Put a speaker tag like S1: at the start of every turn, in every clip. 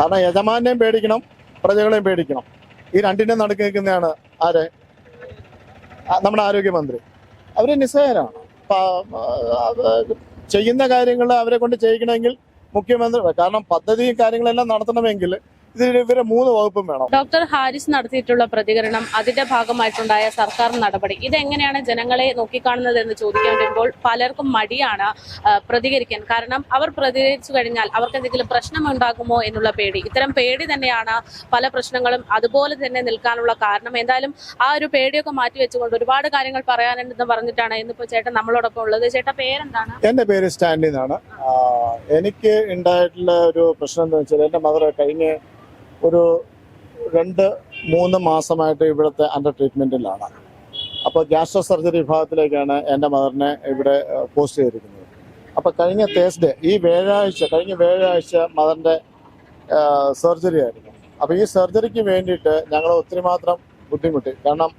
S1: കാരണം യജമാനെയും പേടിക്കണം പ്രജകളെയും പേടിക്കണം. ഈ രണ്ടിനെ നടുക്ക് നിൽക്കുന്നതാണ് ആര് നമ്മുടെ ആരോഗ്യമന്ത്രി. അവർ നിസ്സഹരാണ് ചെയ്യുന്ന കാര്യങ്ങൾ അവരെ കൊണ്ട് ചെയ്യിക്കണമെങ്കിൽ മുഖ്യമന്ത്രി കാരണം പദ്ധതിയും കാര്യങ്ങളെല്ലാം നടത്തണമെങ്കിൽ ഇവരെ മൂന്ന് വകുപ്പും വേണം.
S2: ഡോക്ടർ ഹാരിസ് നടത്തിയിട്ടുള്ള പ്രതികരണം അതിന്റെ ഭാഗമായിട്ടുണ്ടായ സർക്കാർ നടപടി. ഇതെങ്ങനെയാണ് ജനങ്ങളെ നോക്കിക്കാണുന്നത് എന്ന് ചോദിക്കാൻ വരുമ്പോൾ പലർക്കും മടിയാണ് പ്രതികരിക്കാൻ. കാരണം അവർ പ്രതികരിച്ചു കഴിഞ്ഞാൽ അവർക്ക് എന്തെങ്കിലും പ്രശ്നം ഉണ്ടാകുമോ എന്നുള്ള പേടി. ഇത്തരം പേടി തന്നെയാണ് പല പ്രശ്നങ്ങളും അതുപോലെ തന്നെ നിൽക്കാനുള്ള കാരണം. എന്തായാലും ആ ഒരു പേടിയൊക്കെ മാറ്റി വെച്ചുകൊണ്ട് ഒരുപാട് കാര്യങ്ങൾ പറയാനുണ്ടെന്ന് പറഞ്ഞിട്ടാണ് ഇന്നിപ്പോ ചേട്ടൻ നമ്മളോടൊപ്പം ഉള്ളത്. ചേട്ടൻ പേരെന്താണ്?
S1: എന്റെ പേര് സ്റ്റാൻലി എന്നാണ്. എനിക്ക് ഉണ്ടായിട്ടുള്ള ഒരു പ്രശ്നം എന്ന് വെച്ചാൽ എന്റെ മദർ കഴിഞ്ഞ ഒരു രണ്ട് മൂന്ന് മാസമായിട്ട് ഇവിടുത്തെ അണ്ടർ ട്രീറ്റ്മെന്റിലാണ് അപ്പോൾ ഗ്യാസ്ട്രോ സർജറി വിഭാഗത്തിലേക്കാണ് എന്റെ മദറിനെ ഇവിടെ പോസ്റ്റ് ചെയ്തിരിക്കുന്നത്. അപ്പോൾ കഴിഞ്ഞ തേഴ്സ്ഡേ ഈ വ്യാഴാഴ്ച കഴിഞ്ഞ വ്യാഴാഴ്ച മദറിന്റെ സർജറി ആയിരുന്നു. അപ്പോൾ ഈ സർജറിക്ക് വേണ്ടിയിട്ട് ഞങ്ങൾ ഒത്തിരി മാത്രം ബുദ്ധിമുട്ടി. കാരണം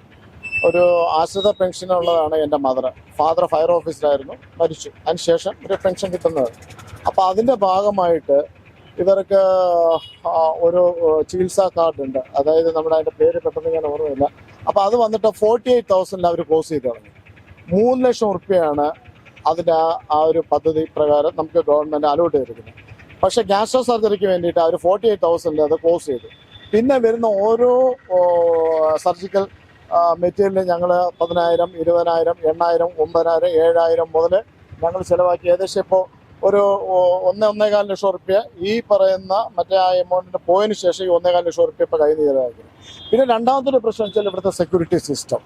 S1: ഒരു ആശ്രിത പെൻഷനുള്ളതാണ് എന്റെ മദർ ഫാദർ ഫയർ ഓഫീസറായിരുന്നു മരിച്ചു. അതിനുശേഷം ഒരു പെൻഷൻ കിട്ടുന്നത്. അപ്പോൾ അതിന്റെ ഭാഗമായിട്ട് ഇവർക്ക് ഒരു ചികിത്സാ കാർഡ് ഉണ്ട്. അതായത് നമ്മുടെ അതിന്റെ പേര് പെട്ടെന്ന് ഞാൻ ഓർമ്മയില്ല. അപ്പോൾ അത് വന്നിട്ട് ഫോർട്ടി എയ്റ്റ് തൗസൻഡിൽ അവർ ക്ലോസ് ചെയ്ത് തുടങ്ങി മൂന്ന് ലക്ഷം ഉറുപ്പ്യയാണ് അതിന്റെ ആ ഒരു പദ്ധതി പ്രകാരം നമുക്ക് ഗവൺമെന്റ് അലോട്ട് ചെയ്തിരിക്കുന്നത്. പക്ഷേ ഗ്യാസ്ട്രോ സർജറിക്ക് വേണ്ടിയിട്ട് അവർ ഫോർട്ടി എയ്റ്റ് തൗസൻഡിൽ അത് ക്ലോസ് ചെയ്തു. പിന്നെ വരുന്ന ഓരോ സർജിക്കൽ മെറ്റീരിയലിന് ഞങ്ങൾ പതിനായിരം ഇരുപതിനായിരം എണ്ണായിരം ഒമ്പതിനായിരം ഏഴായിരം മുതൽ ഞങ്ങൾ ചിലവാക്കി. ഏകദേശം ഇപ്പോൾ ഒരു ഒന്ന് ഒന്നേ ഒന്നേകാൽ ലക്ഷം റുപ്യ ഈ പറയുന്ന മറ്റേ ആ എമൗണ്ടിന് പോയതിനു ശേഷം ഈ ഒന്നേകാൽ ലക്ഷം റുപ്യ ഇപ്പോൾ കൈ ചിലവാക്കി പിന്നെ രണ്ടാമത്തെ ഒരു പ്രശ്നം വെച്ചാൽ ഇവിടുത്തെ സെക്യൂരിറ്റി സിസ്റ്റം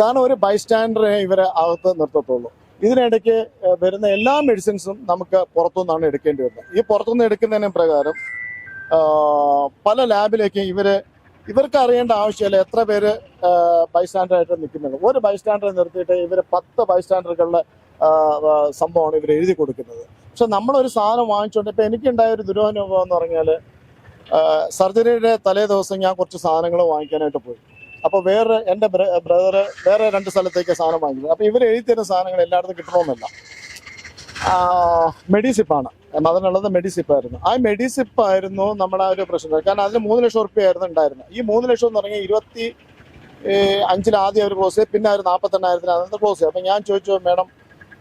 S1: കാരണം ഒരു ബൈസ്റ്റാൻഡറെ ഇവരെ അകത്ത് നിർത്തത്തുള്ളൂ. ഇതിനിടയ്ക്ക് വരുന്ന എല്ലാ മെഡിസിൻസും നമുക്ക് പുറത്തുനിന്നാണ് എടുക്കേണ്ടി വരുന്നത്. ഈ പുറത്തുനിന്ന് എടുക്കുന്നതിന് പ്രകാരം പല ലാബിലേക്കും ഇവർ ഇവർക്ക് അറിയേണ്ട ആവശ്യമില്ല എത്ര പേര് ബൈസ്റ്റാൻഡറായിട്ട് നിൽക്കുന്നുണ്ട്. ഒരു ബൈസ്റ്റാൻഡറെ നിർത്തിയിട്ട് ഇവർ പത്ത് ബൈസ്റ്റാൻഡറുകളുടെ സംഭവമാണ് ഇവർ എഴുതി കൊടുക്കുന്നത്. പക്ഷെ നമ്മളൊരു സാധനം വാങ്ങിച്ചുകൊണ്ട് ഇപ്പം എനിക്കുണ്ടായ ഒരു ദുരനുഭവം എന്ന് പറഞ്ഞാൽ സർജറിയുടെ തലേ ദിവസം ഞാൻ കുറച്ച് സാധനങ്ങൾ വാങ്ങിക്കാനായിട്ട് പോയി. അപ്പോൾ വേറെ എന്റെ ബ്രദർ വേറെ രണ്ട് സ്ഥലത്തേക്ക് സാധനം വാങ്ങിക്കുന്നത് അപ്പോൾ ഇവർ എഴുതി തരുന്ന സാധനങ്ങൾ എല്ലായിടത്തും കിട്ടണമെന്നില്ല മെഡിസിപ്പാണ് അതിനുള്ളത് മെഡിസിപ്പായിരുന്നു ആ മെഡിസിപ്പായിരുന്നു നമ്മുടെ ഒരു പ്രശ്നം. കാരണം അതിന് മൂന്ന് ലക്ഷം റുപ്യ ഉണ്ടായിരുന്നത് ഈ മൂന്ന് ലക്ഷം എന്ന് പറഞ്ഞാൽ ഇരുപത്തി അഞ്ചിലാദ്യം അവർ ക്ലോസ് ചെയ്ത് പിന്നെ അവർ നാൽപ്പത്തെണ്ണായിരത്തിന് അതിനകത്ത് ക്ലോസ് ചെയ്തു. അപ്പം ഞാൻ ചോദിച്ചു മേഡം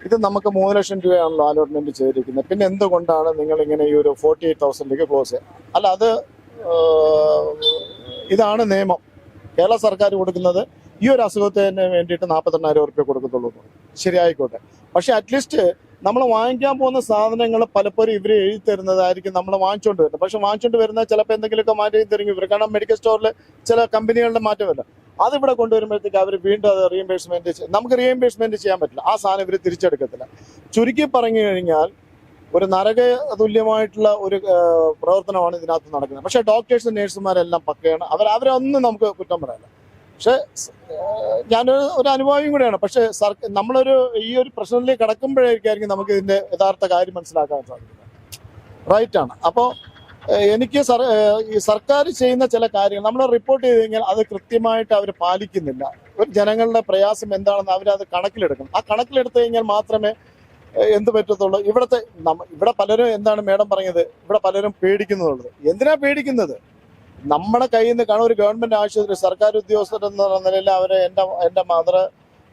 S1: ഇത് നമുക്ക് മൂന്ന് ലക്ഷം രൂപയാണല്ലോ അലോട്ട്മെന്റ് ചെയ്തിരിക്കുന്നത്. പിന്നെ എന്തുകൊണ്ടാണ് നിങ്ങൾ ഇങ്ങനെ ഈ ഒരു ഫോർട്ടി എയ്റ്റ് തൗസൻഡിലേക്ക് ക്ലോസ് ചെയ്യുക അല്ല അത് ഇതാണ് നിയമം. കേരള സർക്കാർ കൊടുക്കുന്നത് ഈ ഒരു അസുഖത്തിന് വേണ്ടിയിട്ട് നാൽപ്പത്തെണ്ണായിരം ഉറുപ്പ്യ കൊടുക്കത്തുള്ളൂ. ശരിയായിക്കോട്ടെ. പക്ഷെ അറ്റ്ലീസ്റ്റ് നമ്മൾ വാങ്ങിക്കാൻ പോകുന്ന സാധനങ്ങൾ പലപ്പോഴും ഇവർ എഴുതി തരുന്നതായിരിക്കും നമ്മൾ വാങ്ങിച്ചുകൊണ്ട് വരുന്നത്. പക്ഷെ വാങ്ങിച്ചുകൊണ്ട് വരുന്നത് ചിലപ്പോൾ എന്തെങ്കിലുമൊക്കെ മാറ്റി തരും ഇവർ കാരണം മെഡിക്കൽ സ്റ്റോറിൽ ചില കമ്പനികളുടെ മാറ്റമല്ല അതിവിടെ കൊണ്ടുവരുമ്പോഴത്തേക്ക് അവർ വീണ്ടും അത് റീഇംബേഴ്സ്മെന്റ് നമുക്ക് റീഇംബേഴ്സ്മെന്റ് ചെയ്യാൻ പറ്റില്ല. ആ സാധനം ഇവർ തിരിച്ചെടുക്കത്തില്ല. ചുരുക്കി പറഞ്ഞു കഴിഞ്ഞാൽ ഒരു നരക തുല്യമായിട്ടുള്ള ഒരു പ്രവർത്തനമാണ് ഇതിനകത്ത് നടക്കുന്നത്. പക്ഷേ ഡോക്ടേഴ്സും നേഴ്സുമാരെല്ലാം പക്കയാണ്. അവർ അവരെ ഒന്നും നമുക്ക് കുറ്റം പറയാനില്ല പക്ഷേ ഞാനൊരു ഒരു അനുഭവം കൂടെയാണ്. പക്ഷേ സർക്കാർ നമ്മളൊരു ഈ ഒരു പ്രശ്നത്തിലേക്ക് കടക്കുമ്പോഴായിരിക്കും നമുക്ക് ഇതിന്റെ യഥാർത്ഥ കാര്യം മനസ്സിലാക്കാൻ സാധിക്കുന്നത്. റൈറ്റ് ആണ്. അപ്പോൾ എനിക്ക് സർക്കാർ ചെയ്യുന്ന ചില കാര്യങ്ങൾ നമ്മൾ റിപ്പോർട്ട് ചെയ്ത് കഴിഞ്ഞാൽ അത് കൃത്യമായിട്ട് അവർ പാലിക്കുന്നില്ല. ഒരു ജനങ്ങളുടെ പ്രയാസം എന്താണെന്ന് അവരത് കണക്കിലെടുക്കണം. ആ കണക്കിലെടുത്തു കഴിഞ്ഞാൽ മാത്രമേ എന്ത് പറ്റത്തുള്ളൂ? ഇവിടുത്തെ ഇവിടെ പലരും എന്താണ് മേഡം പറഞ്ഞത്? ഇവിടെ പലരും പേടിക്കുന്നുള്ളത്. എന്തിനാ പേടിക്കുന്നത്? നമ്മുടെ കയ്യിൽ നിന്ന് കാണും ഒരു ഗവൺമെന്റ് ആശുപത്രി സർക്കാർ ഉദ്യോഗസ്ഥർ എന്ന നിലയിൽ അവരെ എന്റെ എന്റെ മദർ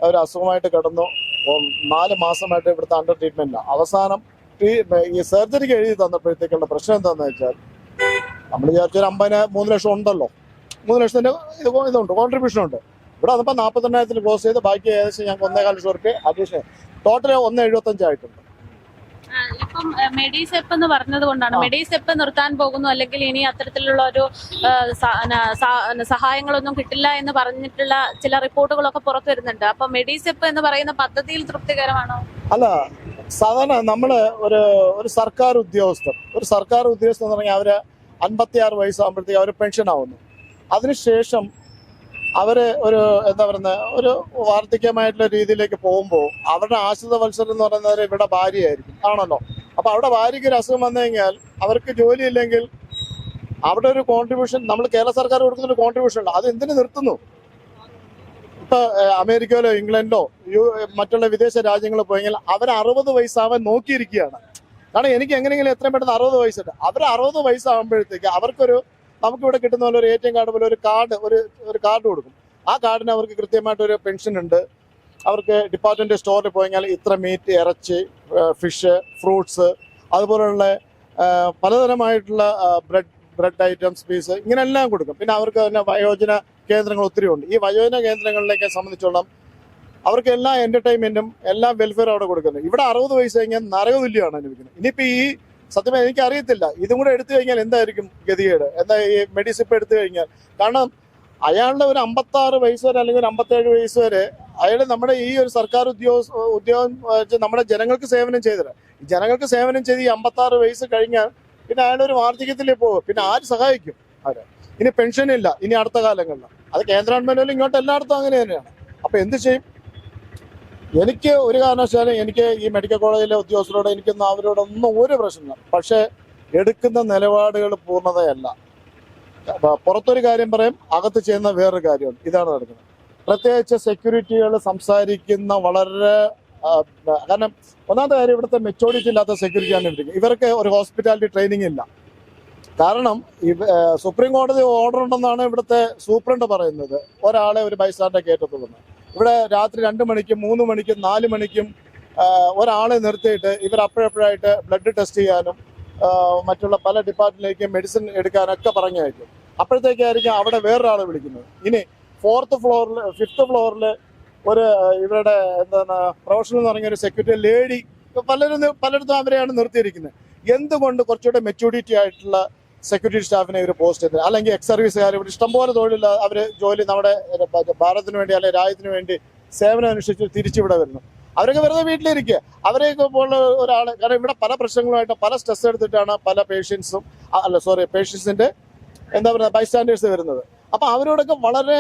S1: അവർ അസുഖമായിട്ട് കിടന്നു. നാല് മാസമായിട്ട് ഇവിടുത്തെ അണ്ടർ ട്രീറ്റ്മെന്റിലാണ് അവസാനം ഈ- സർജറിക്ക് എഴുതി തന്നപ്പോഴത്തേക്കുള്ള പ്രശ്നം എന്താണെന്ന് വെച്ചാൽ നമ്മൾ വിചാരിച്ചൊരു അമ്പതിന് മൂന്ന് ലക്ഷം ഉണ്ടല്ലോ. മൂന്ന് ലക്ഷത്തിന്റെ ഇത് ഇതുണ്ട് കോൺട്രിബ്യൂഷൻ ഉണ്ട്. ഇവിടെ വന്നപ്പോൾ നാൽപ്പത്തെണ്ണായിരത്തിന് ക്ലോസ് ചെയ്ത് ബാക്കി ഏകദേശം ഞങ്ങൾക്ക് ഒന്നേകാൽ ലക്ഷം റുപ്യ അഡീഷൻ ടോട്ടൽ ഒന്ന് എഴുപത്തഞ്ചായിട്ടുണ്ട്
S2: ഇപ്പം മെഡിസെപ്പ് എന്ന് പറഞ്ഞത് കൊണ്ടാണ്. മെഡീസെപ്പ് നിർത്താൻ പോകുന്നു. അല്ലെങ്കിൽ ഇനി അത്തരത്തിലുള്ള ഒരു സഹായങ്ങളൊന്നും കിട്ടില്ല എന്ന് പറഞ്ഞിട്ടുള്ള ചില റിപ്പോർട്ടുകളൊക്കെ പുറത്തു വരുന്നുണ്ട്. അപ്പൊ മെഡിസെപ്പ് എന്ന് പറയുന്ന പദ്ധതിയിൽ തൃപ്തികരമാണോ?
S1: അല്ല സാധാരണ നമ്മൾ ഒരു ഒരു സർക്കാർ ഉദ്യോഗസ്ഥർ ഒരു സർക്കാർ ഉദ്യോഗസ്ഥർ എന്ന് പറഞ്ഞാൽ അവർ അൻപത്തി ആറ് വയസ്സാകുമ്പോഴത്തേക്ക് അവർ പെൻഷൻ ആവുന്നു അതിനുശേഷം അവർ ഒരു എന്താ പറയുന്നത് ഒരു വാർദ്ധക്യമായിട്ടുള്ള രീതിയിലേക്ക് പോകുമ്പോൾ അവരുടെ ആശ്രിത വത്സരം എന്ന് പറയുന്നത് ഇവിടെ ഭാര്യയായിരിക്കും. ആണല്ലോ? അപ്പൊ അവിടെ ഭാര്യയ്ക്ക് ഒരു അസുഖം വന്നു കഴിഞ്ഞാൽ അവർക്ക് ജോലി ഇല്ലെങ്കിൽ അവിടെ ഒരു കോൺട്രിബ്യൂഷൻ നമ്മൾ കേരള സർക്കാർ കൊടുക്കുന്ന ഒരു കോൺട്രിബ്യൂഷൻ ഉണ്ട്. അത് എന്തിനു നിർത്തുന്നു? ഏഹ്, അമേരിക്കയിലോ ഇംഗ്ലണ്ടിലോ മറ്റുള്ള വിദേശ രാജ്യങ്ങളിൽ പോയെങ്കിൽ അവർ അറുപത് വയസ്സാവാൻ നോക്കിയിരിക്കുകയാണ്. കാരണം എനിക്ക് എങ്ങനെയെങ്കിലും എത്രയും പെട്ടെന്ന് അറുപത് വയസ്സുണ്ട്. അവർ അറുപത് വയസ്സാകുമ്പോഴത്തേക്ക് അവർക്കൊരു നമുക്കിവിടെ കിട്ടുന്ന പോലെ ഒരു എ ടി എം കാർഡ് പോലെ ഒരു കാർഡ് ഒരു ഒരു കാർഡ് കൊടുക്കും. ആ കാർഡിന് അവർക്ക് കൃത്യമായിട്ട് ഒരു പെൻഷൻ ഉണ്ട്. അവർക്ക് ഡിപ്പാർട്ട്മെന്റ് സ്റ്റോറിൽ പോയെങ്കിൽ ഇത്ര മീറ്റ് ഇറച്ചി ഫിഷ് ഫ്രൂട്ട്സ് അതുപോലുള്ള ആ, പലതരമായിട്ടുള്ള ബ്രെഡ് ബ്രെഡ് ഐറ്റംസ് പീസ് ഇങ്ങനെല്ലാം കൊടുക്കും. പിന്നെ അവർക്ക് തന്നെ വയോജന കേന്ദ്രങ്ങൾ ഒത്തിരി ഉണ്ട്. ഈ വയോജന കേന്ദ്രങ്ങളിലേക്ക് സംബന്ധിച്ചോളം അവർക്ക് എല്ലാ എന്റർടൈൻമെന്റും എല്ലാ വെൽഫെയറും അവിടെ കൊടുക്കുന്നത് ഇവിടെ അറുപത് വയസ്സ് കഴിഞ്ഞാൽ നരക തുല്യമാണ് അനുഭവിക്കുന്നത്. ഇനിയിപ്പോ ഈ സത്യം എനിക്ക് അറിയത്തില്ല ഇതും കൂടെ എടുത്തു കഴിഞ്ഞാൽ എന്തായിരിക്കും ഗതികേട്? എന്താ ഈ മെഡിസിപ്പ് എടുത്തു കഴിഞ്ഞാൽ? കാരണം അയാളുടെ ഒരു അമ്പത്തി ആറ് വയസ്സ് വരെ അല്ലെങ്കിൽ ഒരു അമ്പത്തേഴ് വയസ്സ് വരെ അയാൾ നമ്മുടെ ഈ ഒരു സർക്കാർ ഉദ്യോഗ ഉദ്യോഗം നമ്മുടെ ജനങ്ങൾക്ക് സേവനം ചെയ്തത്. ജനങ്ങൾക്ക് സേവനം ചെയ്ത് ഈ അമ്പത്തി ആറ് വയസ്സ് കഴിഞ്ഞാൽ പിന്നെ അയാൾ ഒരു വാർദ്ധക്യത്തിലേക്ക് പോകും. പിന്നെ ആര് സഹായിക്കും? അവരെ ഇനി പെൻഷൻ ഇല്ല ഇനി അടുത്ത കാലങ്ങളിൽ അത് കേന്ദ്ര ഗവൺമെന്റിലും ഇങ്ങോട്ട് എല്ലായിടത്തും അങ്ങനെ തന്നെയാണ്. അപ്പൊ എന്ത് ചെയ്യും? എനിക്ക് ഒരു കാരണവശാലും എനിക്ക് ഈ മെഡിക്കൽ കോളേജിലെ ഉദ്യോഗസ്ഥരോട് എനിക്കൊന്നും അവരോടൊന്നും ഒരു പ്രശ്നമില്ല. പക്ഷെ എടുക്കുന്ന നിലപാടുകൾ പൂർണതയല്ല. പുറത്തൊരു കാര്യം പറയും അകത്ത് ചെയ്യുന്ന വേറൊരു കാര്യമുണ്ട് ഇതാണ് നടക്കുന്നത്. പ്രത്യേകിച്ച് സെക്യൂരിറ്റികൾ സംസാരിക്കുന്ന വളരെ കാരണം ഒന്നാമത്തെ കാര്യം ഇവിടുത്തെ മെച്ചോറിറ്റി ഇല്ലാത്ത സെക്യൂരിറ്റിയാണ് ഇവർക്ക്. ഒരു ഹോസ്പിറ്റാലിറ്റി ട്രെയിനിങ് ഇല്ല. കാരണം സുപ്രീം കോടതി ഓർഡർ ഉണ്ടെന്നാണ് ഇവിടുത്തെ സൂപ്രണ്ട് പറയുന്നത്. ഒരാളെ ഒരു ബൈസ്റ്റാൻഡെ കയറ്റത്തുള്ളൂ. ഇവിടെ രാത്രി രണ്ട് മണിക്കും മൂന്ന് മണിക്കും നാല് മണിക്കും ഒരാളെ നിർത്തിയിട്ട് ഇവർ അപ്പോഴപ്പോഴായിട്ട് ബ്ലഡ് ടെസ്റ്റ് ചെയ്യാനും മറ്റുള്ള പല ഡിപ്പാർട്ട്മെന്റിലേക്കും മെഡിസിൻ എടുക്കാനൊക്കെ പറഞ്ഞയക്കും. അപ്പോഴത്തേക്കായിരിക്കും അവിടെ വേറൊരാളെ വിളിക്കുന്നത്. ഇനി ഫോർത്ത് ഫ്ലോറിൽ ഫിഫ്ത്ത് ഫ്ലോറിൽ ഒരു ഇവരുടെ എന്താണ് പ്രൊഫഷണൽ എന്ന് പറഞ്ഞ ഒരു സെക്യൂരിറ്റി ലേഡി പലരും പലയിടത്തും അവരെയാണ് നിർത്തിയിരിക്കുന്നത്. എന്തുകൊണ്ട് കുറച്ചുകൂടെ മെച്ചൂരിറ്റി ആയിട്ടുള്ള സെക്യൂരിറ്റി സ്റ്റാഫിനെ ഇവർ പോസ്റ്റ് ചെയ്തത്. അല്ലെങ്കിൽ എക്സ് സർവീസുകാർ ഇവിടെ ഇഷ്ടംപോലെ തൊഴിലില്ല അവർ ജോലി നമ്മുടെ ഭാരതത്തിന് വേണ്ടി അല്ലെങ്കിൽ രാജ്യത്തിന് വേണ്ടി സേവനം അനുഷ്ഠിച്ച് തിരിച്ചിവിടെ വരുന്നു. അവരൊക്കെ വെറുതെ വീട്ടിലിരിക്കുക അവരെയൊക്കെ പോലുള്ള ഒരാൾ കാരണം ഇവിടെ പല പ്രശ്നങ്ങളുമായിട്ട് പല സ്ട്രെസ് എടുത്തിട്ടാണ് പല പേഷ്യൻസും അല്ല സോറി പേഷ്യൻസിന്റെ എന്താ പറയുക ബൈസ്റ്റാൻഡേഴ്സ് വരുന്നത്. അപ്പൊ അവരോടൊക്കെ വളരെ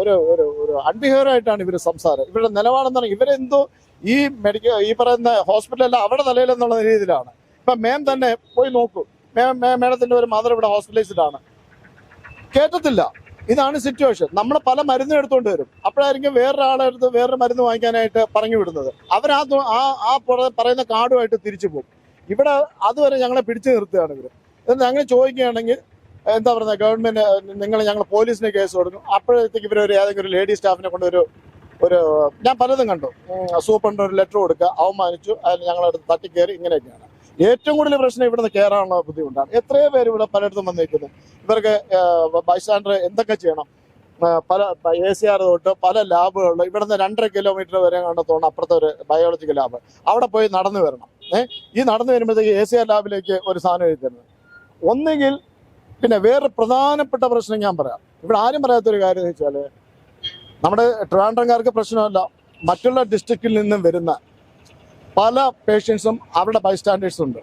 S1: ഒരു ഒരു ഒരു അൺബിഹേവറായിട്ടാണ് ഇവർ സംസാരം. ഇവരുടെ നിലപാടെന്ന് പറഞ്ഞാൽ ഇവരെന്തോ ഈ മെഡിക്കൽ ഈ പറയുന്ന ഹോസ്പിറ്റലല്ല അവിടെ നിലയിലെന്നുള്ള രീതിയിലാണ്. ഇപ്പൊ മേം തന്നെ പോയി നോക്കൂ. മേം മേ- മേഡത്തിന്റെ ഒരു മദർ ഇവിടെ ഹോസ്പിറ്റലൈസ്ഡ് ആണ് കേട്ടത്തില്ല ഇതാണ് സിറ്റുവേഷൻ നമ്മൾ പല മരുന്നും എടുത്തുകൊണ്ട് വരും. അപ്പോഴായിരിക്കും വേറൊരാളെ അടുത്ത് വേറൊരു മരുന്ന് വാങ്ങിക്കാനായിട്ട് പറഞ്ഞു വിടുന്നത്. അവർ ആ ആ പറയുന്ന കാർഡുമായിട്ട് തിരിച്ചു പോകും. ഇവിടെ അതുവരെ ഞങ്ങളെ പിടിച്ചു നിർത്തുകയാണ് ഇവർ എന്നിട്ട് ചോദിക്കുകയാണെങ്കിൽ എന്താ പറയുക ഗവൺമെന്റ് നിങ്ങൾ ഞങ്ങൾ പോലീസിന് കേസ് കൊടുക്കും. അപ്പോഴത്തേക്ക് ഇവർ ഒരു ഏതെങ്കിലും ഒരു ലേഡി സ്റ്റാഫിനെ കൊണ്ട് ഒരു ഒരു ഞാൻ പലതും കണ്ടു. സൂപ്രണ്ട് ഒരു ലെറ്റർ കൊടുക്കുക അവമാനിച്ചു അതിന് ഞങ്ങളടുത്ത് തട്ടിക്കയറി ഇങ്ങനെയൊക്കെയാണ്. ഏറ്റവും കൂടുതൽ പ്രശ്നം ഇവിടുന്ന് കയറാനുള്ള ബുദ്ധിമുട്ടാണ്. എത്രയോ പേര് ഇവിടെ പലയിടത്തും വന്നിരിക്കുന്നു. ഇവർക്ക് ബൈസ്റ്റാൻഡർ എന്തൊക്കെ ചെയ്യണം? പല എ സി ആർ തൊട്ട് പല ലാബുകളിൽ ഇവിടുന്ന് രണ്ടര കിലോമീറ്റർ വരെ കണ്ടെത്തോണം അപ്പുറത്തെ ഒരു ബയോളജിക്കൽ ലാബ് അവിടെ പോയി നടന്നു വരണം. ഏഹ് ഈ നടന്നു വരുമ്പോഴത്തേക്ക് എ സി ആർ ലാബിലേക്ക് ഒരു സാധനം എഴുതി ഒന്നുകിൽ പിന്നെ വേറെ പ്രധാനപ്പെട്ട പ്രശ്നം ഞാൻ പറയാം. ഇവിടെ ആരും പറയാത്തൊരു കാര്യം എന്ന് വെച്ചാൽ നമ്മുടെ ട്രിവാൻഡ്രംകാർക്ക് പ്രശ്നമല്ല. മറ്റുള്ള ഡിസ്ട്രിക്റ്റിൽ നിന്നും വരുന്ന പല പേഷ്യൻസും അവരുടെ ബൈസ്റ്റാൻഡേഴ്സ് ഉണ്ട്.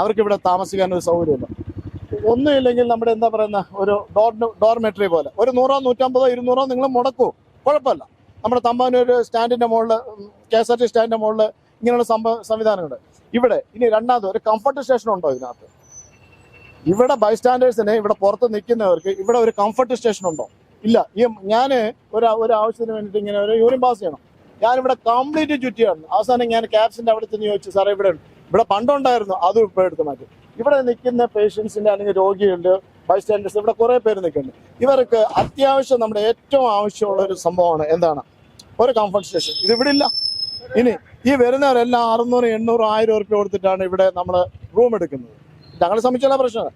S1: അവർക്ക് ഇവിടെ താമസിക്കാൻ ഒരു സൗകര്യമില്ല. ഒന്നുമില്ലെങ്കിൽ നമ്മുടെ എന്താ പറയുന്ന ഒരു ഡോർ ഡോർമെട്രി പോലെ. ഒരു നൂറോ നൂറ്റമ്പതോ ഇരുന്നൂറോ നിങ്ങൾ മുടക്കൂ. കുഴപ്പമില്ല. നമ്മുടെ തമ്പാനൂർ സ്റ്റാൻഡിന്റെ മുകളിൽ കെ എസ് ആർ ടി സ്റ്റാൻഡിന്റെ മുകളിൽ ഇങ്ങനെയുള്ള സംഭവ സംവിധാനങ്ങളുണ്ട് ഇവിടെ ഇനി രണ്ടാമത് ഒരു കംഫർട്ട് സ്റ്റേഷൻ ഉണ്ടോ ഇതിനകത്ത്? ഇവിടെ ബൈസ്റ്റാൻഡേഴ്സിന് ഇവിടെ പുറത്ത് നിൽക്കുന്നവർക്ക് ഇവിടെ ഒരു കംഫർട്ട് സ്റ്റേഷൻ ഉണ്ടോ? ഇല്ല. ഈ ഞാൻ ഒരു ഒരു ആവശ്യത്തിന് വേണ്ടിയിട്ട് ഇങ്ങനെ ഒരു യൂറിൻ പാസ് ചെയ്യണം. ഞാനിവിടെ കംപ്ലീറ്റ് ചുറ്റിയാണ് അവസാനം ഞാൻ ക്യാബ്സിന്റെ അവിടെ ചെന്ന് ചോദിച്ചു സാറേ ഇവിടെ ഇവിടെ പണ്ടുണ്ടായിരുന്നു അതും ഇപ്പോൾ എടുത്ത് മാറ്റി. ഇവിടെ നിൽക്കുന്ന പേഷ്യൻസിന്റെ അല്ലെങ്കിൽ രോഗികളുടെ ബൈസ്റ്റാൻഡേഴ്സ് ഇവിടെ കുറെ പേര് നിൽക്കുന്നുണ്ട്. ഇവർക്ക് അത്യാവശ്യം നമ്മുടെ ഏറ്റവും ആവശ്യമുള്ള ഒരു സംഭവമാണ് എന്താണ്? ഒരു കംഫർട്ട് സ്റ്റേഷൻ ഇത് ഇവിടെ ഇല്ല. ഇനി ഈ വരുന്നവരെല്ലാം അറുന്നൂറ് എണ്ണൂറ് ആയിരം ഉറുപ്പ്യ കൊടുത്തിട്ടാണ് ഇവിടെ നമ്മൾ റൂം എടുക്കുന്നത്. ഞങ്ങളെ സംബന്ധിച്ചുള്ള പ്രശ്നമാണ്.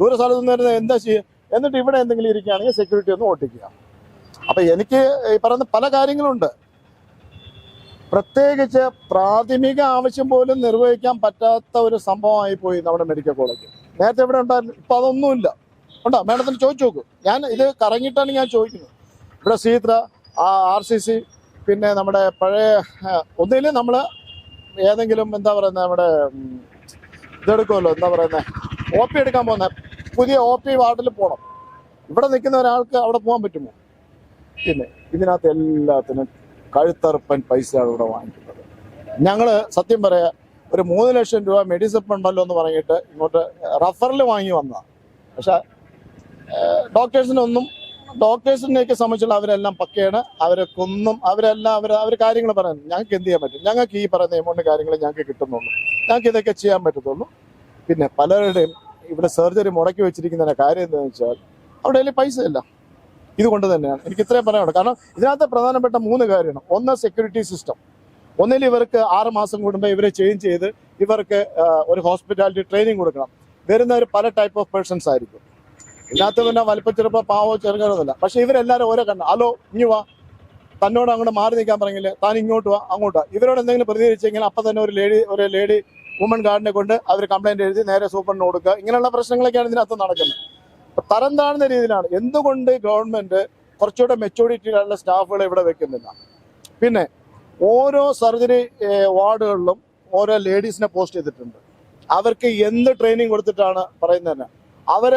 S1: ദൂര സ്ഥലത്ത് നിന്ന് വരുന്നത് എന്താ ചെയ്യുക എന്നിട്ട് ഇവിടെ എന്തെങ്കിലും ഇരിക്കുകയാണെങ്കിൽ സെക്യൂരിറ്റി ഒന്ന് ഓട്ടിക്കുക. അപ്പൊ എനിക്ക് ഈ പറയുന്ന പല കാര്യങ്ങളുണ്ട്. പ്രത്യേകിച്ച് പ്രാഥമിക ആവശ്യം പോലും നിർവഹിക്കാൻ പറ്റാത്ത ഒരു സംഭവമായി പോയി നമ്മുടെ മെഡിക്കൽ കോളേജ്. നേരത്തെ ഇവിടെ ഉണ്ടായിരുന്നു. ഇപ്പൊ അതൊന്നുമില്ല. ഉണ്ടോ? മേഡത്തിന് ചോദിച്ചു നോക്കൂ. ഞാൻ ഇത് കറങ്ങിയിട്ടാണ് ഞാൻ ചോദിക്കുന്നത്. ഇവിടെ സീത്ര ആർ സി സി പിന്നെ നമ്മുടെ പഴയ ഒന്നിൽ നമ്മൾ ഏതെങ്കിലും എന്താ പറയുന്നത് നമ്മുടെ ഇതെടുക്കുമല്ലോ. എന്താ പറയുന്നത് ഒ പി എടുക്കാൻ പോകുന്ന. പുതിയ ഒ പി വാർഡിൽ പോകണം ഇവിടെ നിൽക്കുന്ന ഒരാൾക്ക് അവിടെ പോകാൻ പറ്റുമോ? പിന്നെ ഇതിനകത്ത് എല്ലാത്തിനും കഴുത്തറുപ്പൻ പൈസയാണ് ഇവിടെ വാങ്ങിക്കുന്നത്. ഞങ്ങൾ സത്യം പറയാ ഒരു മൂന്ന് ലക്ഷം രൂപ മെഡിസിപ്പ് ഉണ്ടല്ലോ എന്ന് പറഞ്ഞിട്ട് ഇങ്ങോട്ട് റഫറിൽ വാങ്ങി വന്നതാണ് പക്ഷെ ഡോക്ടേഴ്സിനൊന്നും ഡോക്ടേഴ്സിനെയൊക്കെ സംബന്ധിച്ചുള്ള അവരെല്ലാം പക്കയാണ്. അവരൊക്കൊന്നും അവരെല്ലാം അവർ അവർ കാര്യങ്ങൾ പറയാൻ ഞങ്ങൾക്ക് എന്ത് ചെയ്യാൻ പറ്റും? ഞങ്ങൾക്ക് ഈ പറയുന്ന എമൗണ്ട് കാര്യങ്ങൾ ഞങ്ങൾക്ക് കിട്ടുന്നുള്ളൂ. ഞങ്ങൾക്ക് ഇതൊക്കെ ചെയ്യാൻ പറ്റത്തുള്ളൂ. പിന്നെ പലരുടെയും ഇവിടെ സർജറി മുടക്കി വെച്ചിരിക്കുന്നതിന്റെ കാര്യം എന്താണെന്ന് വെച്ചാൽ അവിടെ പൈസ ഇല്ല ഇതുകൊണ്ട് തന്നെയാണ്. എനിക്ക് ഇത്രയും പറയാനുള്ളത് കാരണം ഇതിനകത്ത് പ്രധാനപ്പെട്ട മൂന്ന് കാര്യമാണ്. ഒന്ന് സെക്യൂരിറ്റി സിസ്റ്റം ഒന്നിൽ ഇവർക്ക് ആറ് മാസം കൂടുമ്പോൾ ഇവരെ ചേഞ്ച് ചെയ്ത് ഇവർക്ക് ഒരു ഹോസ്പിറ്റാലിറ്റി ട്രെയിനിങ് കൊടുക്കണം. വരുന്നവർ പല ടൈപ്പ് ഓഫ് പേഴ്സൺസ് ആയിരിക്കും. ഇതിനകത്ത് പിന്നെ വലിപ്പ ചെറുപ്പ പാവോ ചെറുക്കണമെന്നില്ല പക്ഷെ ഇവരെല്ലാവരും ഓരോ കണ്ട ഹലോ ഇങ്ങു വാ. തന്നോട് അങ്ങോട്ട് മാറി നിൽക്കാൻ പറഞ്ഞില്ലേ? താൻ ഇങ്ങോട്ട് വാ അങ്ങോട്ട് ഇവരോട് എന്തെങ്കിലും പ്രതികരിച്ചെങ്കിൽ അപ്പം തന്നെ ഒരു ലേഡി ഒരു ലേഡി വുമൺ ഗാർഡിനെ കൊണ്ട് അവർ കംപ്ലൈന്റ് എഴുതി നേരെ സൂപ്പറിന് കൊടുക്കുക. ഇങ്ങനെയുള്ള പ്രശ്നങ്ങളൊക്കെയാണ് ഇതിനകത്ത് നടക്കുന്നത്. തരം താഴ്ന്ന രീതിയിലാണ്. എന്തുകൊണ്ട് ഗവൺമെന്റ് കുറച്ചുകൂടെ മെച്ചൂരിറ്റിയിലുള്ള സ്റ്റാഫുകളെ ഇവിടെ വെക്കുന്നില്ല? പിന്നെ ഓരോ സർജറി വാർഡുകളിലും ഓരോ ലേഡീസിനെ പോസ്റ്റ് ചെയ്തിട്ടുണ്ട്. അവർക്ക് എന്ത് ട്രെയിനിങ് കൊടുത്തിട്ടാണ് പറയുന്നത് അവർ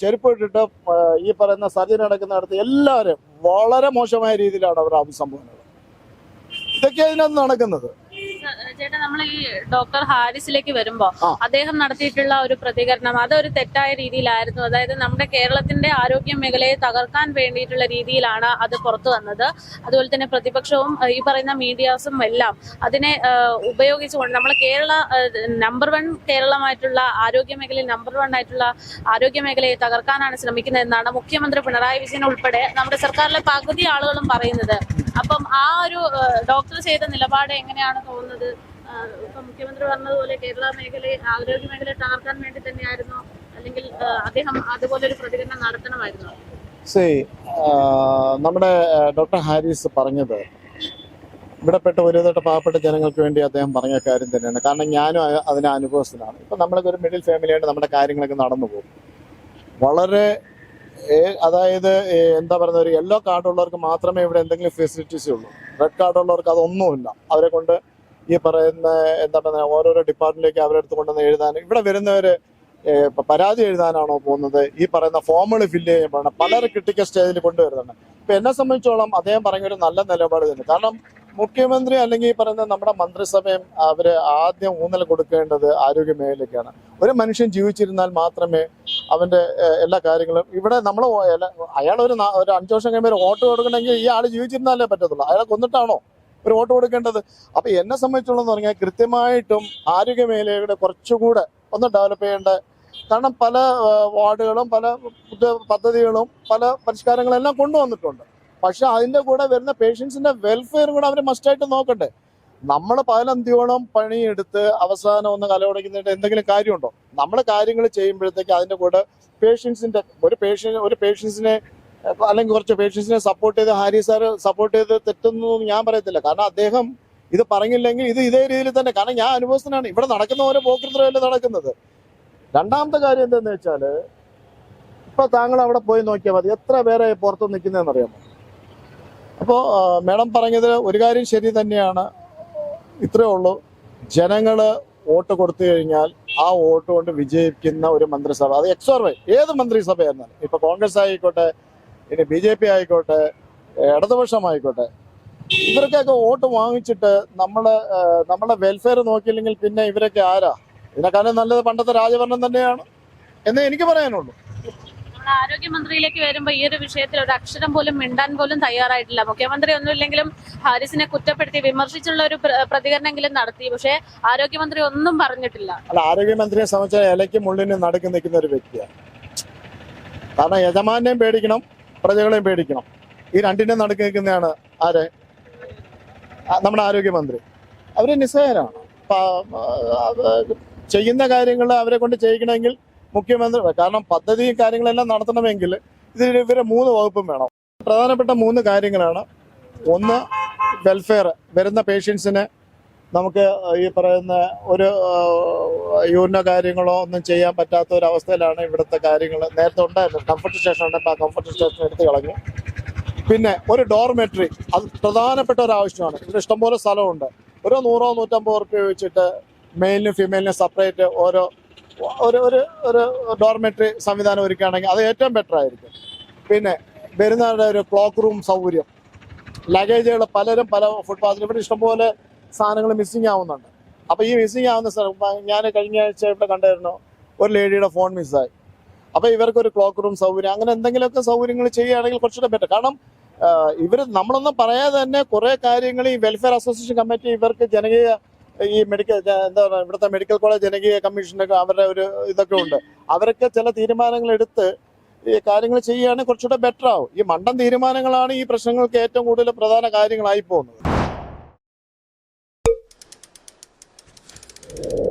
S1: ചെരുപ്പ് ഇട്ടിട്ട് ഈ പറയുന്ന സർജറി നടക്കുന്നിടത്ത് എല്ലാവരും വളരെ മോശമായ രീതിയിലാണ് അവർ അഭിസംബോധന ഇതൊക്കെ അതിനകത്ത് നടക്കുന്നത്.
S2: ചേട്ടാ നമ്മൾ ഈ ഡോക്ടർ ഹാരിസിലേക്ക് വരുമ്പോ അദ്ദേഹം നടത്തിയിട്ടുള്ള ഒരു പ്രതികരണം അതൊരു തെറ്റായ രീതിയിലായിരുന്നു. അതായത് നമ്മുടെ കേരളത്തിന്റെ ആരോഗ്യ മേഖലയെ തകർക്കാൻ വേണ്ടിയിട്ടുള്ള രീതിയിലാണ് അത് പുറത്തു വന്നത്. അതുപോലെ തന്നെ പ്രതിപക്ഷവും ഈ പറയുന്ന മീഡിയാസും എല്ലാം അതിനെ ഉപയോഗിച്ചുകൊണ്ട് നമ്മൾ കേരള നമ്പർ വൺ കേരളമായിട്ടുള്ള ആരോഗ്യ മേഖലയിൽ നമ്പർ വൺ ആയിട്ടുള്ള ആരോഗ്യ മേഖലയെ തകർക്കാനാണ് ശ്രമിക്കുന്നത് എന്നാണ് മുഖ്യമന്ത്രി പിണറായി വിജയൻ ഉൾപ്പെടെ നമ്മുടെ സർക്കാരിലെ പകുതി ആളുകളും പറയുന്നത്. അപ്പം ആ ഒരു ഡോക്ടർ ചെയ്ത നിലപാട് എങ്ങനെയാണ് തോന്നുന്നത് ഏഹ്, ഇപ്പൊ മുഖ്യമന്ത്രി പറഞ്ഞതുപോലെ കേരള മേഖലയെ ആരോഗ്യ മേഖലയെ തകർക്കാൻ വേണ്ടി തന്നെയായിരുന്നോ. അല്ലെങ്കിൽ അദ്ദേഹം അതുപോലെ ഒരു പ്രതികരണം നടത്തണമായിരുന്നോ.
S1: സി നമ്മുടെ ഡോക്ടർ ഹാരിസ് പറഞ്ഞത് ഇവിടെപ്പെട്ട ഒരുവിധപ്പെട്ട പാവപ്പെട്ട ജനങ്ങൾക്ക് വേണ്ടി അദ്ദേഹം പറഞ്ഞ കാര്യം തന്നെയാണ്. കാരണം ഞാനും അതിന് അനുഭവസ്ഥനാണ്. ഇപ്പം നമ്മളൊക്കെ ഒരു മിഡിൽ ഫാമിലിയായിട്ട് നമ്മുടെ കാര്യങ്ങളൊക്കെ നടന്നു പോകും. വളരെ അതായത് എന്താ പറയുന്ന ഒരു യെല്ലോ കാർഡുള്ളവർക്ക് മാത്രമേ ഇവിടെ എന്തെങ്കിലും ഫെസിലിറ്റീസ് ഉള്ളൂ. റെഡ് കാർഡുള്ളവർക്ക് അതൊന്നുമില്ല. അവരെ കൊണ്ട് ഈ പറയുന്ന എന്താ പറയുക ഓരോരോ ഡിപ്പാർട്ട്മെന്റിലേക്ക് അവരെ അടുത്ത് കൊണ്ടുവന്ന് എഴുതാൻ. ഇവിടെ വരുന്നവര് പരാതി എഴുതാനാണോ പോകുന്നത്? ഈ പറയുന്ന ഫോമുകൾ ഫില്ല് ചെയ്യുമ്പോഴാണ് പലരും ക്രിട്ടിക്കൽ സ്റ്റേജിൽ കൊണ്ടുവരുന്നുണ്ട്. ഇപ്പൊ എന്നെ സംബന്ധിച്ചോളം അദ്ദേഹം പറഞ്ഞ ഒരു നല്ല നിലപാട് തന്നെ. കാരണം മുഖ്യമന്ത്രി അല്ലെങ്കിൽ ഈ പറയുന്ന നമ്മുടെ മന്ത്രിസഭയും അവർ ആദ്യം ഊന്നൽ കൊടുക്കേണ്ടത് ആരോഗ്യ മേഖലയ്ക്കാണ്. ഒരു മനുഷ്യൻ ജീവിച്ചിരുന്നാൽ മാത്രമേ അവന്റെ എല്ലാ കാര്യങ്ങളും ഇവിടെ നമ്മൾ അയാൾ ഒരു ഒരു അഞ്ചു വർഷം കഴിയുമ്പോൾ ഒരു വോട്ട് കൊടുക്കണമെങ്കിൽ ഈ ആൾ ജീവിച്ചിരുന്നാലേ പറ്റത്തുള്ളൂ. അയാളെ കൊന്നിട്ടാണോ? ഒരു വോട്ട് കൊടുക്കേണ്ടത്. അപ്പൊ എന്നെ സംബന്ധിച്ചുള്ളതെന്ന് പറഞ്ഞാൽ കൃത്യമായിട്ടും ആരോഗ്യ മേഖലയുടെ കുറച്ചുകൂടെ ഒന്ന് ഡെവലപ്പ് ചെയ്യേണ്ട. കാരണം പല വാർഡുകളും പല പദ്ധതികളും പല പരിഷ്കാരങ്ങളും എല്ലാം കൊണ്ടുവന്നിട്ടുണ്ട്. പക്ഷെ അതിന്റെ കൂടെ വരുന്ന പേഷ്യൻസിന്റെ വെൽഫെയർ കൂടെ അവർ മസ്റ്റായിട്ട് നോക്കണ്ടേ. നമ്മൾ പതിനന്തിയോളം പണിയെടുത്ത് അവസാനം ഒന്ന് കലവടക്കുന്നതിന്റെ എന്തെങ്കിലും കാര്യമുണ്ടോ? നമ്മൾ കാര്യങ്ങൾ ചെയ്യുമ്പോഴത്തേക്ക് അതിന്റെ കൂടെ പേഷ്യൻസിന്റെ ഒരു പേഷ്യൻ ഒരു പേഷ്യൻസിനെ അല്ലെങ്കിൽ കുറച്ച് പേഷ്യൻസിനെ സപ്പോർട്ട് ചെയ്ത് ഹാരി സാർ സപ്പോർട്ട് ചെയ്ത് തെറ്റുന്നു ഞാൻ പറയത്തില്ല. കാരണം അദ്ദേഹം ഇത് പറഞ്ഞില്ലെങ്കിൽ ഇത് ഇതേ രീതിയിൽ തന്നെ. കാരണം ഞാൻ അനുഭവസ്ഥനാണ്. ഇവിടെ നടക്കുന്ന ഓരോ പോക്കൃത്രമല്ലേ നടക്കുന്നത്. രണ്ടാമത്തെ കാര്യം എന്താന്ന് വെച്ചാൽ ഇപ്പൊ താങ്കൾ അവിടെ പോയി നോക്കിയാൽ മതി. എത്ര പേരെ പുറത്ത് നിൽക്കുന്നതെന്ന് അറിയാമോ? അപ്പോ മേഡം പറഞ്ഞത് ഒരു കാര്യം ശരി തന്നെയാണ്. ഇത്രേ ഉള്ളൂ. ജനങ്ങൾ വോട്ട് കൊടുത്തു കഴിഞ്ഞാൽ ആ വോട്ട് കൊണ്ട് വിജയിക്കുന്ന ഒരു മന്ത്രിസഭ. അത് എക്സോർവൈ ഏത് മന്ത്രിസഭയായിരുന്നാലും. ഇപ്പൊ കോൺഗ്രസ് ആയിക്കോട്ടെ ഇനി ബി ജെ പി ആയിക്കോട്ടെ ഇടതുപക്ഷമായിക്കോട്ടെ ഇവർക്കൊക്കെ വോട്ട് വാങ്ങിച്ചിട്ട് നമ്മൾ നമ്മുടെ നമ്മളെ വെൽഫെയർ നോക്കിയില്ലെങ്കിൽ പിന്നെ ഇവരൊക്കെ ആരാ? ഇതിനെക്കാളും നല്ലത് പണ്ടത്തെ രാജഭരണം തന്നെയാണ് എന്നേ എനിക്ക് പറയാനുള്ളൂ.
S2: നമ്മുടെ ആരോഗ്യമന്ത്രിയിലേക്ക് വരുമ്പോ ഈ ഒരു വിഷയത്തിൽ ഒരു അക്ഷരം പോലും മിണ്ടാൻ പോലും തയ്യാറായിട്ടില്ല. മുഖ്യമന്ത്രി ഒന്നുമില്ലെങ്കിലും ഹാരിസിനെ കുറ്റപ്പെടുത്തി വിമർശിച്ചുള്ള ഒരു പ്ര- പ്രതികരണമെങ്കിലും നടത്തി. പക്ഷേ ആരോഗ്യമന്ത്രി ഒന്നും പറഞ്ഞിട്ടില്ല.
S1: അല്ല ആരോഗ്യമന്ത്രിയെ സംബന്ധിച്ച ഇലയ്ക്ക് മുള്ളിന് നടുക്ക് നിൽക്കുന്ന ഒരു വ്യക്തിയാണ്. കാരണം യജമാനെയും പേടിക്കണം പ്രജകളെയും പേടിക്കണം. ഈ രണ്ടിനും നടുക്ക് നിൽക്കുന്നതാണ് ആര്? നമ്മുടെ ആരോഗ്യമന്ത്രി. അവർ ആ, ചെയ്യുന്ന കാര്യങ്ങൾ അവരെ കൊണ്ട് ചെയ്യിക്കണമെങ്കിൽ മുഖ്യമന്ത്രി കാരണം പദ്ധതിയും കാര്യങ്ങളെല്ലാം നടത്തണമെങ്കിൽ ഇതിൽ ഇവരെ മൂന്ന് വകുപ്പും വേണം. പ്രധാനപ്പെട്ട മൂന്ന് കാര്യങ്ങളാണ്. ഒന്ന് വെൽഫെയർ വരുന്ന പേഷ്യൻസിന് നമുക്ക് ഈ പറയുന്ന ഒരു യൂറിനോ കാര്യങ്ങളോ ഒന്നും ചെയ്യാൻ പറ്റാത്ത ഒരു അവസ്ഥയിലാണ് ഇവിടുത്തെ കാര്യങ്ങൾ നേരത്തെ ഉണ്ടായിരുന്നു കംഫർട്ട് സ്റ്റേഷൻ ഉണ്ടെങ്കിൽ ആ കംഫർട്ട് സ്റ്റേഷൻ എടുത്ത് കളഞ്ഞു. പിന്നെ ഒരു ഡോർമെട്രി അത് പ്രധാനപ്പെട്ട ഒരു ആവശ്യമാണ്. ഇവിടെ ഇഷ്ടംപോലെ സ്ഥലമുണ്ട്. ഓരോ നൂറോ നൂറ്റമ്പത് റുപ്യ വെച്ചിട്ട് മെയിലിനും ഫീമെയിലിനും സെപ്പറേറ്റ് ഓരോ ഒരു ഒരു ഒരു ഡോർമെട്രി സംവിധാനം ഒരുക്കുകയാണെങ്കിൽ അത് ഏറ്റവും ബെറ്റർ ആയിരിക്കും. പിന്നെ വരുന്നവരുടെ ഒരു ക്ലോക്ക് റൂം സൗകര്യം. ലഗേജുകൾ പലരും പല ഫുട്പാത്തിൽ ഇവിടെ ഇഷ്ടംപോലെ സാധനങ്ങൾ മിസ്സിങ് ആവുന്നുണ്ട്. അപ്പോൾ ഈ മിസ്സിങ് ആവുന്ന ഞാൻ കഴിഞ്ഞ ആഴ്ച ഇവിടെ കണ്ടായിരുന്നു ഒരു ലേഡിയുടെ ഫോൺ മിസ്സായി അപ്പോൾ ഇവർക്ക് ഒരു ക്ലോക്ക് റൂം സൗകര്യം അങ്ങനെ എന്തെങ്കിലുമൊക്കെ സൗകര്യങ്ങൾ ചെയ്യുകയാണെങ്കിൽ കുറച്ചുകൂടെ ബെറ്റർ കാരണം ഇവർ നമ്മളൊന്നും പറയാതെ തന്നെ കുറേ കാര്യങ്ങൾ ഈ വെൽഫെയർ അസോസിയേഷൻ കമ്മിറ്റി ഇവർക്ക് ജനകീയ ഈ മെഡിക്കൽ എന്താ പറയുക ഇവിടുത്തെ മെഡിക്കൽ കോളേജ് ജനകീയ കമ്മീഷനൊക്കെ അവരുടെ ഒരു ഇതൊക്കെ ഉണ്ട്. അവരൊക്കെ ചില തീരുമാനങ്ങൾ എടുത്ത് ഈ കാര്യങ്ങൾ ചെയ്യുകയാണെങ്കിൽ കുറച്ചുകൂടെ ബെറ്റർ ആവും. ഈ മണ്ടൻ തീരുമാനങ്ങളാണ് ഈ പ്രശ്നങ്ങൾക്ക് ഏറ്റവും കൂടുതൽ പ്രധാന കാര്യങ്ങളായി പോകുന്നത്. Thank you.